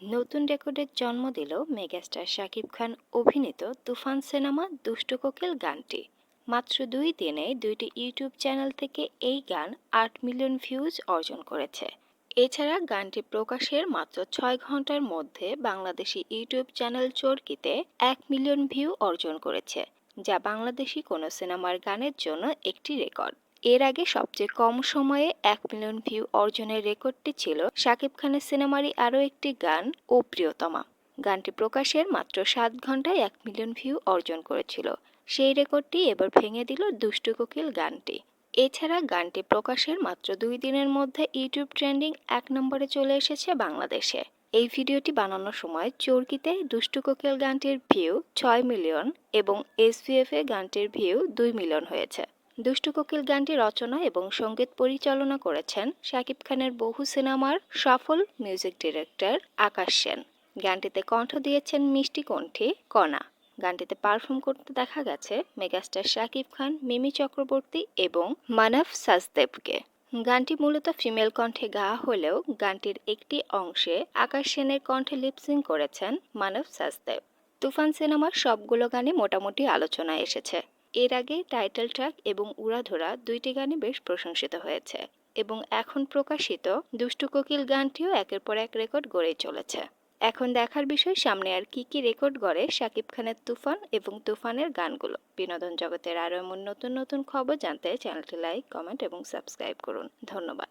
নতুন রেকর্ডের জন্ম দিল মেগাস্টার শাকিব খান অভিনীত তুফান সিনেমা দুষ্ট কোকিল গানটি। মাত্র দুই দিনে দুইটি ইউটিউব চ্যানেল থেকে এই গান আট মিলিয়ন ভিউজ অর্জন করেছে। এছাড়া গানটি প্রকাশের মাত্র ছয় ঘণ্টার মধ্যে বাংলাদেশি ইউটিউব চ্যানেল চরকিতে এক মিলিয়ন ভিউ অর্জন করেছে, যা বাংলাদেশি কোনো সিনেমার গানের জন্য একটি রেকর্ড। এর আগে সবচেয়ে কম সময়ে এক মিলিয়ন ভিউ অর্জনের রেকর্ডটি ছিল শাকিব খানের সিনেমারই আরও একটি গান, ও প্রিয়তমা। গানটি প্রকাশের মাত্র সাত ঘন্টায় এক মিলিয়ন ভিউ অর্জন করেছিল। সেই রেকর্ডটি এবার ভেঙে দিল দুষ্টু কোকিল গানটি। এছাড়া গানটি প্রকাশের মাত্র দুই দিনের মধ্যে ইউটিউব ট্রেন্ডিং এক নম্বরে চলে এসেছে বাংলাদেশে। এই ভিডিওটি বানানোর সময় চরকিতে দুষ্টু কোকিল গানটির ভিউ ছয় মিলিয়ন এবং এসভিএফ এ গানটির ভিউ দুই মিলিয়ন হয়েছে। দুষ্টু কোকিল গানটি রচনা এবং সংগীত পরিচালনা করেছেন শাকিব খানের বহু সিনেমার সফল মিউজিক ডিরেক্টর আকাশ সেন। গানটিতে কণ্ঠ দিয়েছেন মিষ্টি কণ্ঠে কণা। গানটিতে পারফর্ম করতে দেখা গেছে মেগাস্টার শাকিব খান, মিমি চক্রবর্তী এবং মানব সাজদেবকে। গানটি মূলত ফিমেল কণ্ঠে গাওয়া হলেও গানটির একটি অংশে আকাশ সেনের কণ্ঠে লিপসিং করেছেন মানব সাজদেব। তুফান সিনেমার সবগুলো গানে মোটামুটি আলোচনায় এসেছে। এর আগে টাইটেল ট্র্যাক এবং উড়াধরা দুইটি গানই বেশ প্রশংসিত হয়েছে এবং এখন প্রকাশিত দুষ্টু কোকিল গানটিও একের পর এক রেকর্ড গড়েই চলেছে। এখন দেখার বিষয় সামনে আর কি কি রেকর্ড গড়ে শাকিব খানের তুফান এবং তুফানের গানগুলো। বিনোদন জগতের আরও এমন নতুন নতুন খবর জানতে চ্যানেলটি লাইক, কমেন্ট এবং সাবস্ক্রাইব করুন। ধন্যবাদ।